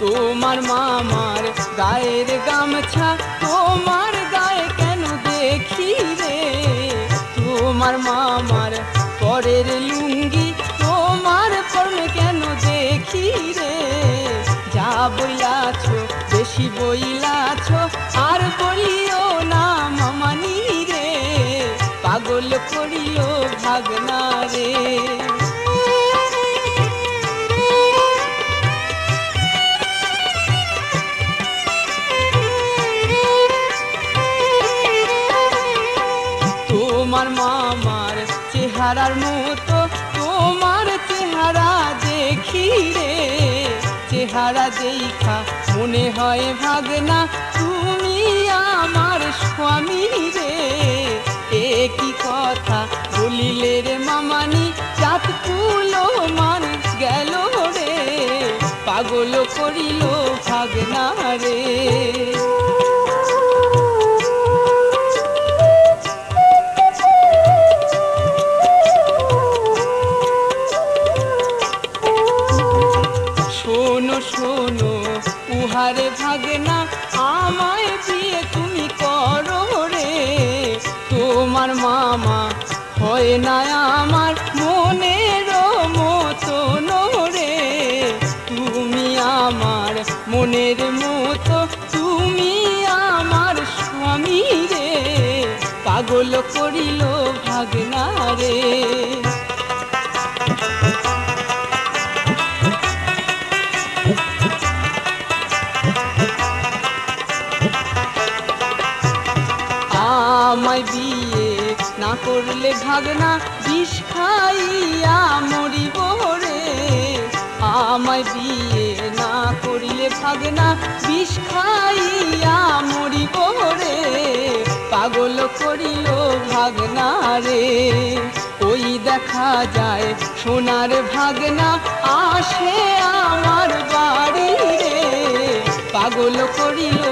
তোমার মামার গায়ের গামছা, তোমার গায়ে কেন দেখি রে? তোমার মামার পরের লুঙ্গি, তোমার কর্মে কেন দেখি রে? যা বইলাছো বেশি বইলাছো আর বলিও না মামানি রে। পাগল করিল ভাগনা রে। তোমার মামার চেহারার মতো, তোমার চেহারা দেখি রে। চেহারা দেখা মনে হয় ভাগনা, তুমি আমার স্বামী রে। এ কি কথা বলিলে রে মামানি চাঁদ কুলো মান গেল রে। পাগল করিল শোনো, উহারে ভাগে না আমায় বিয়ে তুমি করো রে। তোমার মামা হয় না আমার মনের মতন রে। তুমি আমার মনের মতো, তুমি আমার স্বামী রে। পাগল করিল ভাগনা রে। আমায় বিয়ে না করলে ভাগনা বিষ খাইয়া মরিব রে। আমায় বিয়ে না করিলে ভাগনা বিষ খাইয়া মরিব রে। পাগল করিল ভাগনা রে। ওই দেখা যায় সোনার ভাগনা আসে আমার বাড়ি রে। পাগল করিল